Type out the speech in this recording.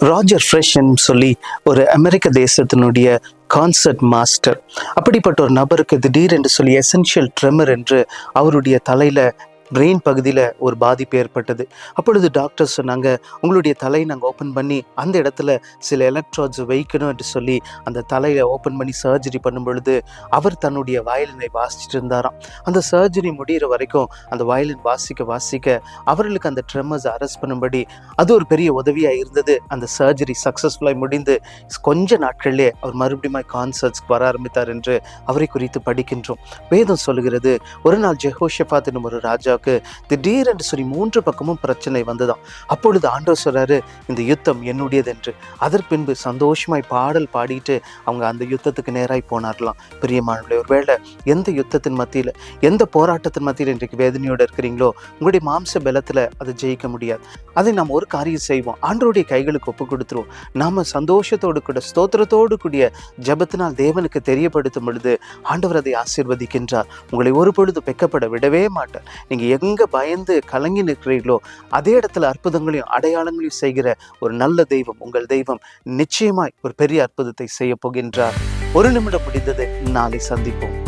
ராஜர் ஃப்ரெஷ்ன்னு சொல்லி ஒரு அமெரிக்க தேசத்தினுடைய கான்சர்ட் மாஸ்டர் அப்படிப்பட்ட ஒரு நபருக்கு திடீர் என்று சொல்லி எசென்ஷியல் ட்ரெமர் என்று அவருடைய தலையில் பிரெயின் பகுதியில் ஒரு பாதிப்பு ஏற்பட்டது. அப்பொழுது டாக்டர் சொன்னாங்க உங்களுடைய தலையை நாங்கள் ஓப்பன் பண்ணி அந்த இடத்துல சில எலக்ட்ராட்ஸ் வைக்கணும் என்று சொல்லி அந்த தலையை ஓப்பன் பண்ணி சர்ஜரி பண்ணும் பொழுது அவர் தன்னுடைய வயலினை வாசிச்சுட்டு இருந்தாராம். அந்த சர்ஜரி முடிகிற வரைக்கும் அந்த வயலின் வாசிக்க வாசிக்க அவர்களுக்கு அந்த ட்ரெம்மர்ஸ் அரெஸ்ட் பண்ணும்படி அது ஒரு பெரிய உதவியாக இருந்தது. அந்த சர்ஜரி சக்ஸஸ்ஃபுல்லாக முடிந்து கொஞ்ச நாட்களிலே அவர் மறுபடியும் கான்சர்ட்ஸ்க்கு வர ஆரம்பித்தார் என்று அவரை குறித்து படிக்கின்றோம். வேதம் சொல்லுகிறது ஒரு நாள் ஜெஹோஷபாத் என்னும் ஒரு ராஜாவுக்கு திடீரென்று சொல்லி மூன்று பக்கமும் பிரச்சனை வந்துதான் அப்பொழுது ஆண்டவர் சொல்றாரு இந்த யுத்தம் என்னுடையது என்று அதற்கு பின்பு சந்தோஷமாய் பாடல் பாடிட்டு அவங்க அந்த யுத்தத்துக்கு நேராய் போனார்லாம் பிரியமானவர்களே ஒருவேளை எந்த யுத்தத்தின் மத்தியில் எந்த போராட்டத்தின் மத்தியில் இன்றைக்கு வேதனையோடு இருக்கிறீங்களோ உங்களுடைய மாம்ச பலத்தில் அதை ஜெயிக்க முடியாது. அதை நாம் ஒரு காரியம் செய்வோம். ஆண்டவருடைய கைகளுக்கு ஒப்பு கொடுத்துருவோம். நாம சந்தோஷத்தோடு கூட ஸ்தோத்திரத்தோடு கூடிய ஜபத்தினால் தேவனுக்கு தெரியப்படுத்தும் பொழுது ஆண்டவர் அதை ஆசீர்வதிக்கின்றார். உங்களை ஒரு பொழுது வெக்கப்பட விடவே மாட்டார். எங்கே பயந்து கலங்கி நிற்கிறீர்களோ அதே இடத்துல அற்புதங்களையும் அடையாளங்களையும் செய்கிற ஒரு நல்ல தெய்வம் உங்கள் தெய்வம் நிச்சயமாய் ஒரு பெரிய அற்புதத்தை செய்ய போகின்றார். ஒரு நிமிடம் முடிந்தது நாளை சந்திப்போம்.